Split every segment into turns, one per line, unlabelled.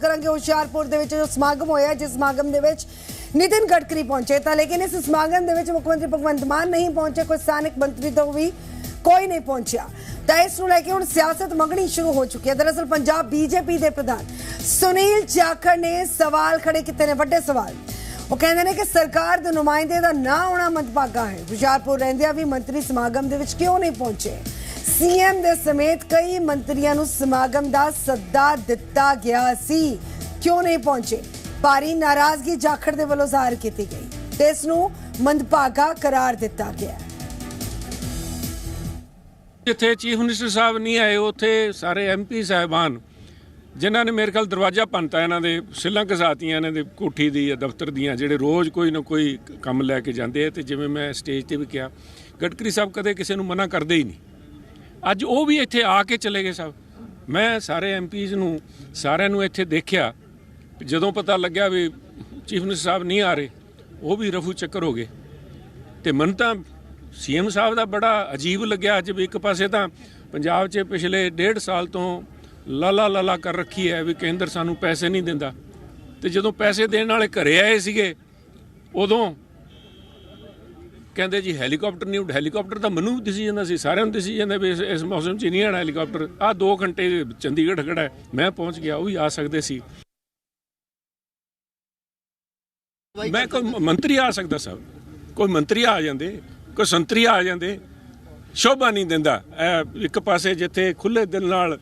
ਕਰਾਂਗੇ ਹੁਸ਼ਿਆਰਪੁਰ ਦੇ ਵਿੱਚ ਜੋ ਸਮਾਗਮ ਹੋਇਆ, ਜਿਸ ਸਮਾਗਮ ਦੇ ਵਿੱਚ ਨਿਤਿਨ ਗਡਕਰੀ ਪਹੁੰਚੇ। ਤਾਂ ਲੇਕਿਨ ਇਸ ਸਮਾਗਮ ਦੇ ਵਿੱਚ ਮੁੱਖ ਮੰਤਰੀ ਭਗਵੰਤ ਮਾਨ ਨਹੀਂ ਪਹੁੰਚੇ, ਕੋਈ ਸਥਾਨਕ ਮੰਤਰੀ ਤੋਂ ਵੀ ਕੋਈ ਨਹੀਂ ਪਹੁੰਚਿਆ। ਤਾਂ ਇਸ ਨੂੰ ਲੈ ਕੇ ਹੁਣ ਸਿਆਸਤ ਮੰਗਣੀ ਸ਼ੁਰੂ ਹੋ ਚੁੱਕੀ ਹੈ। ਦਰਅਸਲ ਪੰਜਾਬ ਬੀਜੇਪੀ ਦੇ ਪ੍ਰਧਾਨ ਸੁਨੀਲ ਜਾਖੜ ਨੇ ਸਵਾਲ ਖੜੇ ਕੀਤੇ ਨੇ, ਵੱਡੇ ਸਵਾਲ। ਉਹ ਕਹਿੰਦੇ ਨੇ ਕਿ ਸਰਕਾਰ ਦੇ ਨੁਮਾਇੰਦੇ ਦਾ ਨਾ ਆਉਣਾ ਮੰਦਭਾਗਾ ਹੈ। ਹੁਸ਼ਿਆਰਪੁਰ ਰਹਿੰਦਿਆਂ ਵੀ ਮੰਤਰੀ ਸਮਾਗਮ ਦੇ ਵਿੱਚ ਕਿਉਂ ਨਹੀਂ ਪਹੁੰਚੇ? ਸੀਐਮ ਦੇ ਸਮੇਤ ਕਈ ਮੰਤਰੀਆਂ ਨੂੰ ਸਮਾਗਮ ਦਾ ਸੱਦਾ ਦਿੱਤਾ ਗਿਆ ਸੀ। ਕਿਉਂ ਨਹੀਂ ਪਹੁੰਚੇ? ਭਾਰੀ ਨਾਰਾਜ਼ਗੀ ਜਾਖੜ ਦੇ ਵੱਲੋਂ ਜ਼ਾਹਰ ਕੀਤੀ ਗਈ। ਤੇ ਇਸ ਨੂੰ ਮੰਦਭਾਗਾ ਕਰਾਰ ਦਿੱਤਾ ਗਿਆ।
ਜਿੱਥੇ ਚੀਫ ਮਿਨਿਸਟਰ ਸਾਹਿਬ ਨਹੀਂ ਆਏ, ਉੱਥੇ ਸਾਰੇ ਐਮਪੀ ਸਾਹਿਬਾਨ, ਜਿਨ੍ਹਾਂ ਨੇ ਮੇਰੇ ਖਿਆਲ ਦਰਵਾਜ਼ਾ ਪੰਤਾ ਇਹਨਾਂ ਦੇ, ਸਿੱਲਾਂ ਘਸਾਤੀਆਂ ਇਹਨਾਂ ਦੇ, ਕੋਠੀ ਦੀ ਜਾਂ ਦਫ਼ਤਰ ਦੀਆਂ, ਜਿਹੜੇ ਰੋਜ਼ ਕੋਈ ਨਾ ਕੋਈ ਕੰਮ ਲੈ ਕੇ ਜਾਂਦੇ ਆ, ਤੇ ਜਿਵੇਂ ਮੈਂ ਸਟੇਜ ਤੇ ਵੀ ਕਿਹਾ, ਗਡਕਰੀ ਸਾਹਿਬ ਕਦੇ ਕਿਸੇ ਨੂੰ ਮਨਾ ਕਰਦੇ ਹੀ ਨਹੀਂ। ਅੱਜ ਉਹ ਵੀ ਇੱਥੇ ਆ ਕੇ ਚਲੇ ਗਏ ਸਭ। ਮੈਂ ਸਾਰੇ ਐਮਪੀਜ਼ ਨੂੰ, ਸਾਰਿਆਂ ਨੂੰ ਇੱਥੇ ਦੇਖਿਆ। ਜਦੋਂ ਪਤਾ ਲੱਗਿਆ ਵੀ ਚੀਫ ਮਿਨਿਸਟਰ ਸਾਹਿਬ ਨਹੀਂ ਆ ਰਹੇ, ਉਹ ਵੀ ਰਫੂ ਚੱਕਰ ਹੋ ਗਏ। ਤੇ ਮਨ ਤਾਂ ਸੀਐਮ ਸਾਹਿਬ ਦਾ ਬੜਾ ਅਜੀਬ ਲੱਗਿਆ ਅੱਜ ਵੀ ਇੱਕ ਪਾਸੇ ਤਾਂ ਪੰਜਾਬ 'ਚ ਪਿਛਲੇ ਡੇਢ ਸਾਲ ਤੋਂ ਲਾਲਾ ਲਾਲਾ ਕਰ ਰੱਖੀ ਹੈ ਵੀ ਕੇਂਦਰ ਸਾਨੂੰ ਪੈਸੇ ਨਹੀਂ ਦਿੰਦਾ। ਤੇ ਜਦੋਂ ਪੈਸੇ ਦੇਣ ਵਾਲੇ ਘਰੇ ਆਏ ਸੀਗੇ, ਉਦੋਂ ਕਹਿੰਦੇ ਜੀ ਹੈਲੀਕਾਪਟਰ ਨਹੀਂ ਉੱਡ ਹੈਲੀਕਾਪਟਰ ਤਾਂ ਮੈਨੂੰ ਦਿਸੀ ਜਾਂਦਾ ਸੀ ਸਾਰਿਆਂ ਨੂੰ ਦਿਸੀ ਜਾਂਦਾ ਵੀ ਇਸ- ਮੌਸਮ 'ਚ ਨਹੀਂ ਆਣਾ ਹੈਲੀਕਾਪਟਰ। ਆ 2 ਘੰਟੇ ਚੰਡੀਗੜ੍ਹ ਖੜਾ ਮੈਂ ਪਹੁੰਚ ਗਿਆ ਉਹ ਵੀ ਆ ਸਕਦੇ ਸੀ। ਮੈਂ ਕੋਈ ਮੰਤਰੀ ਆ ਸਕਦਾ ਸਭ ਕੋਈ ਮੰਤਰੀ ਆ ਜਾਂਦੇ ਕੋਈ ਸੰਤਰੀ ਆ ਜਾਂਦੇ ਸ਼ੋਭਾ ਨਹੀਂ ਦਿੰਦਾ। ਇਹ ਇੱਕ ਪਾਸੇ ਜਿੱਥੇ ਖੁੱਲੇ ਦਿਲ ਨਾਲ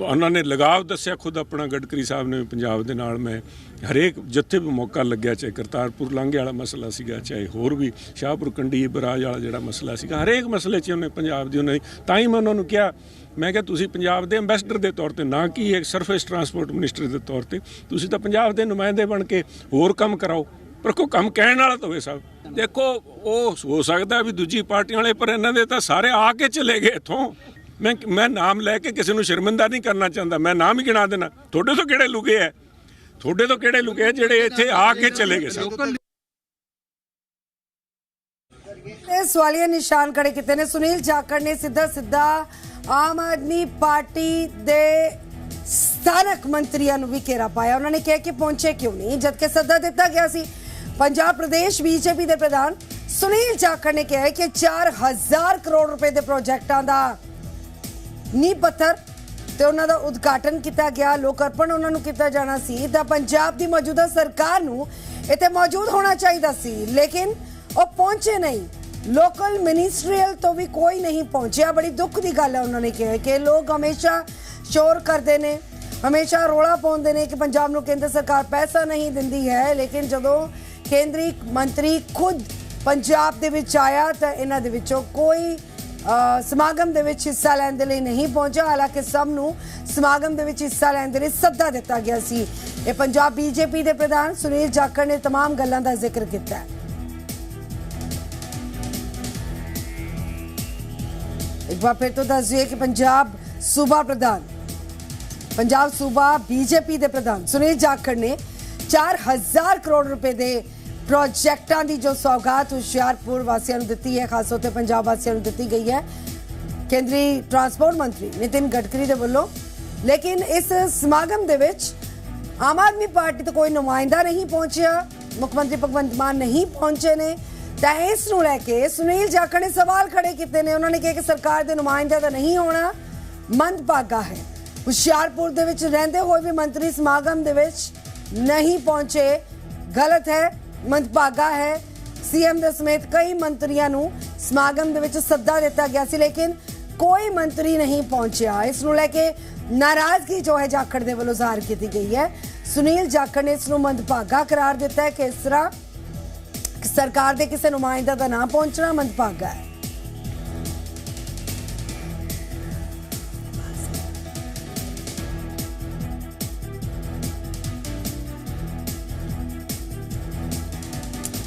ਉਹਨਾਂ ਨੇ ਲਗਾਵ ਦੱਸਿਆ ਖੁਦ ਆਪਣਾ ਗਡਕਰੀ ਸਾਹਿਬ ਨੇ ਪੰਜਾਬ ਦੇ ਨਾਲ ਮੈਂ ਹਰੇਕ ਜਿੱਥੇ ਵੀ ਮੌਕਾ ਲੱਗਿਆ, ਚਾਹੇ ਕਰਤਾਰਪੁਰ ਲਾਂਘੇ ਵਾਲਾ ਮਸਲਾ ਸੀਗਾ, ਚਾਹੇ ਹੋਰ ਵੀ ਸ਼ਾਹਪੁਰ ਕੰਡੀ ਬਰਾਜ ਵਾਲਾ ਜਿਹੜਾ ਮਸਲਾ ਸੀਗਾ, ਹਰੇਕ ਮਸਲੇ 'ਚ ਉਹਨੇ ਪੰਜਾਬ ਦੀ ਉਹਨਾਂ ਦੀ, ਤਾਂ ਹੀ ਮੈਂ ਉਹਨਾਂ ਨੂੰ ਕਿਹਾ, ਮੈਂ ਕਿਹਾ ਤੁਸੀਂ ਪੰਜਾਬ ਦੇ ਐਮਬੈਸਡਰ ਦੇ ਤੌਰ ਤੇ, ਨਾ ਕਿ ਇੱਕ ਸਰਫੇਸ ਟਰਾਂਸਪੋਰਟ ਮਿਨਿਸਟਰ ਦੇ ਤੌਰ ਤੇ, ਤੁਸੀਂ ਤਾਂ ਪੰਜਾਬ ਦੇ ਨੁਮਾਇੰਦੇ ਬਣ ਕੇ ਹੋਰ ਕੰਮ ਕਰਾਓ, ਪਰ ਕੋਈ ਕੰਮ ਕਹਿਣ ਵਾਲਾ ਤਾਂ ਹੋਵੇ ਸਾਹਿਬ। ਦੇਖੋ, ਉਹ ਹੋ ਸਕਦਾ ਵੀ ਦੂਜੀ ਪਾਰਟੀਆਂ ਵਾਲੇ, ਪਰ ਇਹਨਾਂ ਦੇ ਤਾਂ ਸਾਰੇ ਆ ਕੇ ਚਲੇ ਗਏ ਇੱਥੋਂ। ਮੈਂ ਮੈਂ ਨਾਮ ਲੈ ਕੇ ਕਿਸੇ ਨੂੰ ਸ਼ਰਮਿੰਦਾ ਨਹੀਂ ਕਰਨਾ ਚਾਹੁੰਦਾ। ਮੈਂ ਨਾਮ ਹੀ ਗਿਣਾ ਦੇਣਾ। ਤੁਹਾਡੇ ਤੋਂ ਕਿਹੜੇ ਲੁਕੇ ਐ? ਤੁਹਾਡੇ ਤੋਂ ਕਿਹੜੇ ਲੁਕੇ ਐ ਜਿਹੜੇ ਇੱਥੇ ਆ ਕੇ ਚਲੇ ਗਏ ਸਭ
ਇਹ ਸਵਾਲੀਆ ਨਿਸ਼ਾਨ ਖੜੇ ਕੀਤੇ ਨੇ। ਸੁਨੀਲ ਜਾਖੜ ਨੇ ਸਿੱਧਾ ਸਿੱਧਾ ਆਮ ਆਦਮੀ ਪਾਰਟੀ ਦੇ ਸਥਾਨਕ ਮੰਤਰੀਆਂ ਨੂੰ ਵੀ ਘੇਰਾ ਪਾਇਆ। ਉਹਨਾਂ ਨੇ ਕਿਹਾ ਕਿ ਪਹੁੰਚੇ ਕਿਉਂ ਨਹੀਂ? ਜਦਕਿ ਸੱਦਾ ਦਿੱਤਾ ਗਿਆ ਸੀ ਪੰਜਾਬ ਪ੍ਰਦੇਸ਼ ਬੀਜੇਪੀ ਦੇ ਪ੍ਰਧਾਨ। ਸੁਨੀਲ ਜਾਖੜ ਨੇ ਕਿਹਾ ਕਿ 4000 ਕਰੋੜ ਰੁਪਏ ਦੇ ਪ੍ਰੋਜੈਕਟਾਂ ਦਾ ਨੀਂਹ ਪੱਥਰ ਤੇ ਉਹਨਾਂ ਦਾ ਉਦਘਾਟਨ ਕੀਤਾ ਗਿਆ, ਲੋਕ ਅਰਪਣ ਉਹਨਾਂ ਨੂੰ ਕੀਤਾ ਜਾਣਾ ਸੀ। ਤਾਂ ਪੰਜਾਬ ਦੀ ਮੌਜੂਦਾ ਸਰਕਾਰ ਨੂੰ ਇੱਥੇ ਮੌਜੂਦ ਹੋਣਾ ਚਾਹੀਦਾ ਸੀ, ਲੇਕਿਨ ਉਹ ਪਹੁੰਚੇ ਨਹੀਂ। ਲੋਕਲ ਮਿਨਿਸਟਰੀਅਲ ਤੋਂ ਵੀ ਕੋਈ ਨਹੀਂ ਪਹੁੰਚਿਆ। ਬੜੀ ਦੁੱਖ ਦੀ ਗੱਲ ਹੈ ਉਹਨਾਂ ਨੇ ਕਿਹਾ ਕਿ ਲੋਕ ਹਮੇਸ਼ਾ ਸ਼ੋਰ ਕਰਦੇ ਨੇ, ਹਮੇਸ਼ਾ ਰੋਲਾ ਪਾਉਂਦੇ ਨੇ ਕਿ ਪੰਜਾਬ ਨੂੰ ਕੇਂਦਰ ਸਰਕਾਰ ਪੈਸਾ ਨਹੀਂ ਦਿੰਦੀ ਹੈ। ਲੇਕਿਨ ਜਦੋਂ ਕੇਂਦਰੀ ਮੰਤਰੀ ਖੁਦ ਪੰਜਾਬ ਦੇ ਵਿੱਚ ਆਇਆ ਤਾਂ ਇਹਨਾਂ ਦੇ ਵਿੱਚੋਂ ਕੋਈ ਸਮਾਗਮ ਦੇ ਵਿੱਚ ਹਿੱਸਾ ਲੈਣ ਦੇ ਲਈ ਨਹੀਂ ਪਹੁੰਚਿਆ ਹਾਲਾਂਕਿ ਸਭ ਨੂੰ ਸਮਾਗਮ ਦੇ ਵਿੱਚ ਹਿੱਸਾ ਲੈਣ ਦੇ ਲਈ ਸੱਦਾ ਦਿੱਤਾ ਗਿਆ ਸੀ ਇਹ ਪੰਜਾਬ ਬੀਜੇਪੀ ਦੇ ਪ੍ਰਧਾਨ ਸੁਨੀਲ ਜਾਖੜ ਨੇ तमाम ਗੱਲਾਂ ਦਾ ਜ਼ਿਕਰ ਕੀਤਾ ਹੈ ਇੱਕ ਵਾਰ ਫਿਰ ਤੋਂ ਦੱਸ ਦਈਏ ਕਿ ਪੰਜਾਬ ਸੂਬਾ ਪ੍ਰਧਾਨ ਪੰਜਾਬ ਸੂਬਾ ਬੀਜੇਪੀ ਦੇ ਪ੍ਰਧਾਨ ਸੁਨੀਲ ਜਾਖੜ ਨੇ 4000 ਕਰੋੜ ਰੁਪਏ ਦੇ ਪ੍ਰੋਜੈਕਟਾਂ ਦੀ ਜੋ ਸੌਗਾਤ ਹੁਸ਼ਿਆਰਪੁਰ ਵਾਸੀਆਂ ਨੂੰ ਦਿੱਤੀ ਹੈ, ਖਾਸ ਤੌਰ ਤੇ ਪੰਜਾਬ ਵਾਸੀਆਂ ਨੂੰ ਦਿੱਤੀ ਗਈ ਹੈ, ਕੇਂਦਰੀ ਟਰਾਂਸਪੋਰਟ ਮੰਤਰੀ ਨਿਤਿਨ ਗਡਕਰੀ ਦੇ ਵੱਲੋਂ। ਲੇਕਿਨ ਇਸ ਸਮਾਗਮ ਦੇ ਵਿੱਚ ਆਮ ਆਦਮੀ ਪਾਰਟੀ ਤੋਂ ਕੋਈ ਨੁਮਾਇੰਦਾ ਨਹੀਂ ਪਹੁੰਚਿਆ, ਮੁੱਖ ਮੰਤਰੀ ਭਗਵੰਤ ਮਾਨ ਨਹੀਂ ਪਹੁੰਚੇ ਨੇ। ਤਾਂ ਇਸ ਨੂੰ ਲੈ ਕੇ ਸੁਨੀਲ ਜਾਖੜ ਨੇ ਸਵਾਲ ਖੜੇ ਕੀਤੇ ਨੇ। ਉਹਨਾਂ ਨੇ ਕਿਹਾ ਕਿ ਸਰਕਾਰ ਦੇ ਨੁਮਾਇੰਦੇ ਦਾ ਨਹੀਂ ਹੋਣਾ, ਮੰਦਭਾਗਾ ਹੈ। ਹੁਸ਼ਿਆਰਪੁਰ ਦੇ ਵਿੱਚ ਰਹਿੰਦੇ ਹੋਏ ਵੀ ਮੰਤਰੀ ਸਮਾਗਮ ਦੇ ਵਿੱਚ ਨਹੀਂ ਪਹੁੰਚੇ। ਗਲਤ ਹੈ। ਮੰਦਭਾਗਾ ਹੈ। ਸੀਐਮ ਦੇ ਸਮੇਤ ਕਈ ਮੰਤਰੀਆਂ ਨੂੰ ਸਮਾਗਮ ਦੇ ਵਿੱਚ ਸੱਦਾ ਦਿੱਤਾ ਗਿਆ ਸੀ, ਲੇਕਿਨ ਕੋਈ ਮੰਤਰੀ ਨਹੀਂ ਪਹੁੰਚਿਆ। ਇਸ ਨੂੰ ਲੈ ਕੇ ਨਾਰਾਜ਼ਗੀ ਜੋ ਹੈ ਜਾਖੜ ਦੇ ਵੱਲੋਂ ਜ਼ਾਹਰ ਕੀਤੀ ਗਈ ਹੈ। ਸੁਨੀਲ ਜਾਖੜ ਨੇ ਇਸ ਨੂੰ ਮੰਦਭਾਗਾ ਕਰਾਰ ਦਿੱਤਾ ਹੈ ਕਿ ਇਸ ਤਰ੍ਹਾਂ ਸਰਕਾਰ ਦੇ ਕਿਸੇ ਨੁਮਾਇੰਦਾ ਦਾ ਨਾ ਪਹੁੰਚਣਾ ਮੰਦਭਾਗਾ ਹੈ।